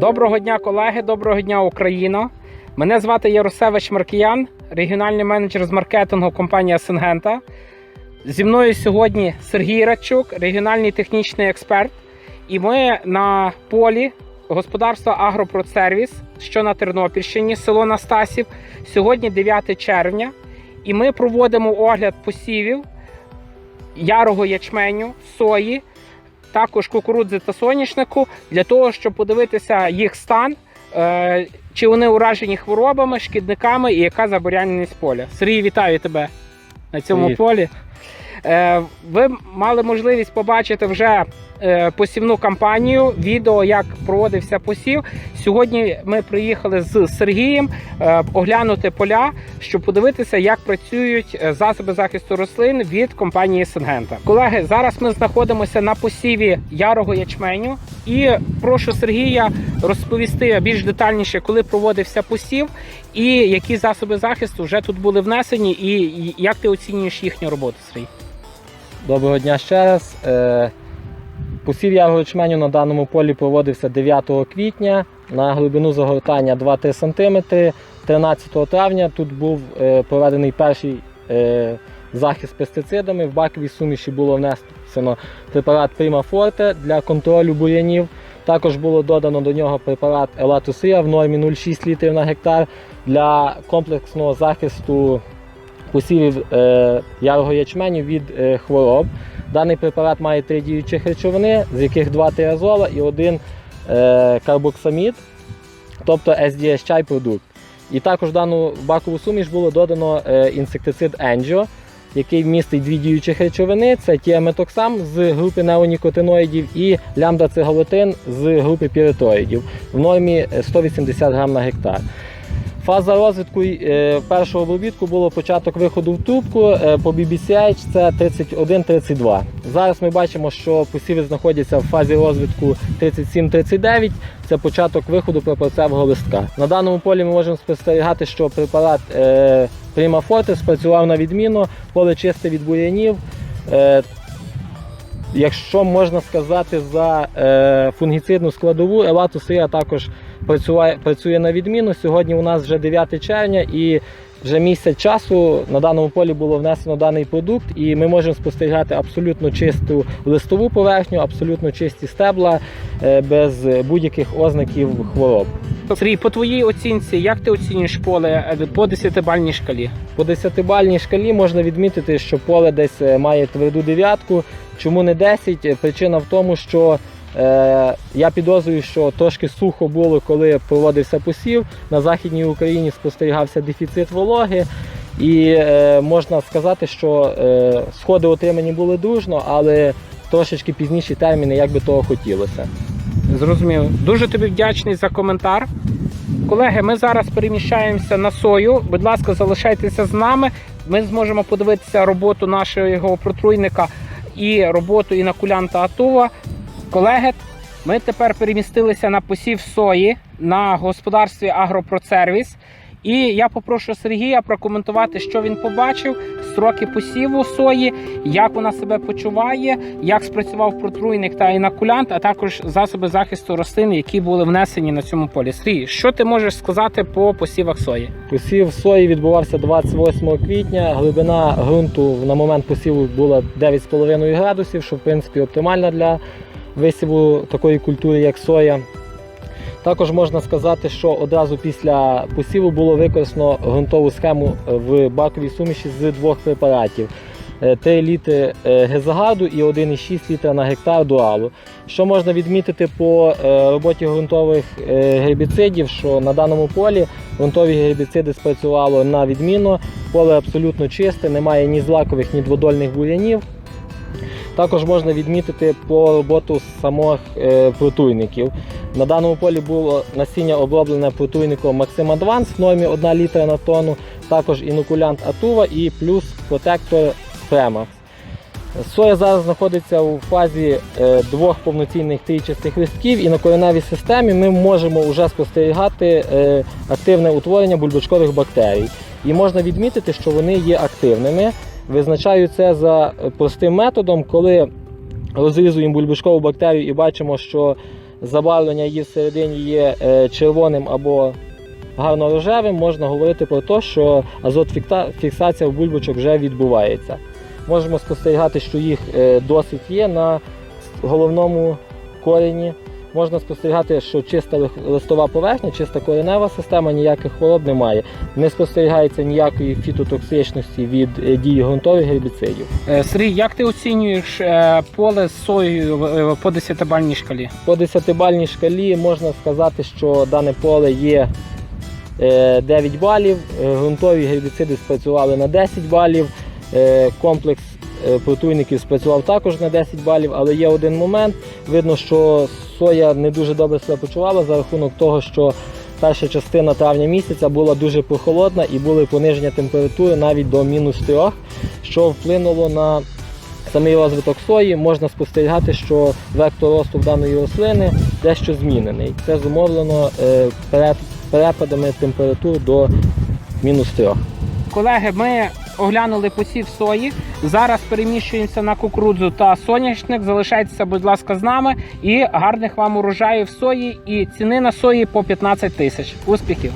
Доброго дня, колеги, доброго дня, Україно. Мене звати Яросевич Маркіян, регіональний менеджер з маркетингу компанії Сингента. Зі мною сьогодні Сергій Радчук, регіональний технічний експерт. І ми на полі господарства Агропродсервіс, що на Тернопільщині, село Настасів. Сьогодні 9 червня. І ми проводимо огляд посівів ярого ячменю, сої, також кукурудзи та соняшнику для того, щоб подивитися їх стан, е, чи вони уражені хворобами, шкідниками і яка заборяненість поля. Сергій, вітаю тебе на цьому Привіт. полі. Е, Ви мали можливість побачити вже посівну кампанію, відео, як проводився посів. Сьогодні ми приїхали з Сергієм е, оглянути поля, щоб подивитися, як працюють е, засоби захисту рослин від компанії Сингента. Колеги, зараз ми знаходимося на посіві ярого ячменю, і прошу Сергія розповісти більш детальніше, коли проводився посів, і які засоби захисту вже тут були внесені, і як ти оцінюєш їхню роботу, Сергій? Доброго дня ще раз. Посів ярого ячменю на даному полі проводився 9 квітня на глибину загортання 2-3 см. 13 травня тут був е, проведений перший е, захист пестицидами. В баковій суміші було внесено препарат Prima Forte для контролю бур'янів. Також було додано до нього препарат Елатусія в нормі 0,6 літрів на гектар для комплексного захисту посівів е, ярого ячменю від хвороб. Даний препарат має три діючих речовини, з яких два тиразола і один е, карбоксамід, тобто SDS чай продукт. І також в дану бакову суміш було додано е, інсектицид Angio, який містить дві діючих речовини: це тіаметоксам з групи неонікотиноїдів і лямбдацеголотин з групи піритоїдів в нормі 180 грам на гектар. Фаза розвитку е, першого обробітку було початок виходу в трубку е, по BBCH це 31-32. Зараз ми бачимо, що посіви знаходяться в фазі розвитку 37-39. Це початок виходу прапорцевого листка. На даному полі ми можемо спостерігати, що препарат е, Prima Forte спрацював на відміну, поле чисте від бур'янів. Якщо можна сказати за фунгіцидну складову, Елатусія також працює, працює на відміну. Сьогодні у нас вже 9 червня і вже місяць часу на даному полі було внесено даний продукт, і ми можемо спостерігати абсолютно чисту листову поверхню, абсолютно чисті стебла е, без будь-яких ознаків хвороб. Сергій, по твоїй оцінці, як ти оцінюєш поле е, по 10-бальній шкалі? По 10-бальній шкалі можна відмітити, що поле десь е, має тверду дев'ятку. Чому не 10? Е, Причина в тому, що я підозрюю, що трошки сухо було, коли проводився посів. На Західній Україні спостерігався дефіцит вологи. І е, можна сказати, що е, сходи отримані були дружно, але трошечки пізніші терміни, як би того хотілося. Зрозуміло. Дуже тобі вдячний за коментар. Колеги, ми зараз переміщаємося на сою. Будь ласка, залишайтеся з нами. Ми зможемо подивитися роботу нашого протруйника і роботу інокулянта Атува. Колеги, ми тепер перемістилися на посів сої на господарстві Агропродсервіс. І я попрошу Сергія прокоментувати, що він побачив, строки посіву сої, як вона себе почуває, як спрацював протруйник та інокулянт, а також засоби захисту рослин, які були внесені на цьому полі. Сергій, що ти можеш сказати по посівах сої? Посів сої відбувався 28 квітня. Глибина ґрунту на момент посіву була 9,5 градусів, що в принципі оптимальна для висіву такої культури, як соя. Також можна сказати, що одразу після посіву було використано ґрунтову схему в баковій суміші з двох препаратів. Е, 3 літри е, гезагаду і 1,6 літра на гектар дуалу. Що можна відмітити по е, роботі ґрунтових е, гербіцидів, що на даному полі ґрунтові гербіциди спрацювало на відмінно, поле абсолютно чисте, немає ні злакових, ні дводольних бур'янів. Також можна відмітити по роботу самих е, протруйників. На даному полі було насіння оброблене протруйником Maxim Advance в нормі 1 літра на тонну, також інокулянт Атува і плюс протектор Premax. Соя зараз знаходиться у фазі е, двох повноцінних трійчастих листків і на кореневій системі ми можемо вже спостерігати е, активне утворення бульбочкових бактерій. І можна відмітити, що вони є активними. Визначаю це за простим методом, коли розрізуємо бульбашкову бактерію і бачимо, що забарвлення її всередині є е, червоним або гарно-рожевим, можна говорити про те, що азотфіксація в бульбочок вже відбувається. Можемо спостерігати, що їх е, досить є на головному корені. Можна спостерігати, що чиста листова поверхня, чиста коренева система, ніяких хвороб немає. Не спостерігається ніякої фітотоксичності від е, дії ґрунтових гербіцидів. Е, Сергій, як ти оцінюєш е, поле з соєю е, по 10-бальній шкалі? По 10-бальній шкалі можна сказати, що дане поле є е, 9 балів, ґрунтові гербіциди спрацювали на 10 балів, комплекс е, протруйників спрацював також на 10 балів, але є один момент. Видно, що соя не дуже добре себе почувала за рахунок того, що перша частина травня місяця була дуже прохолодна і були пониження температури навіть до мінус 3, що вплинуло на самий розвиток сої. Можна спостерігати, що вектор росту в даної рослини дещо змінений. Це зумовлено е, перепадами температур до мінус 3. Колеги, ми оглянули посів сої. Зараз переміщуємося на кукурудзу та соняшник. Залишайтеся, будь ласка, з нами. І гарних вам урожаїв сої і ціни на сої по 15 тисяч. Успіхів!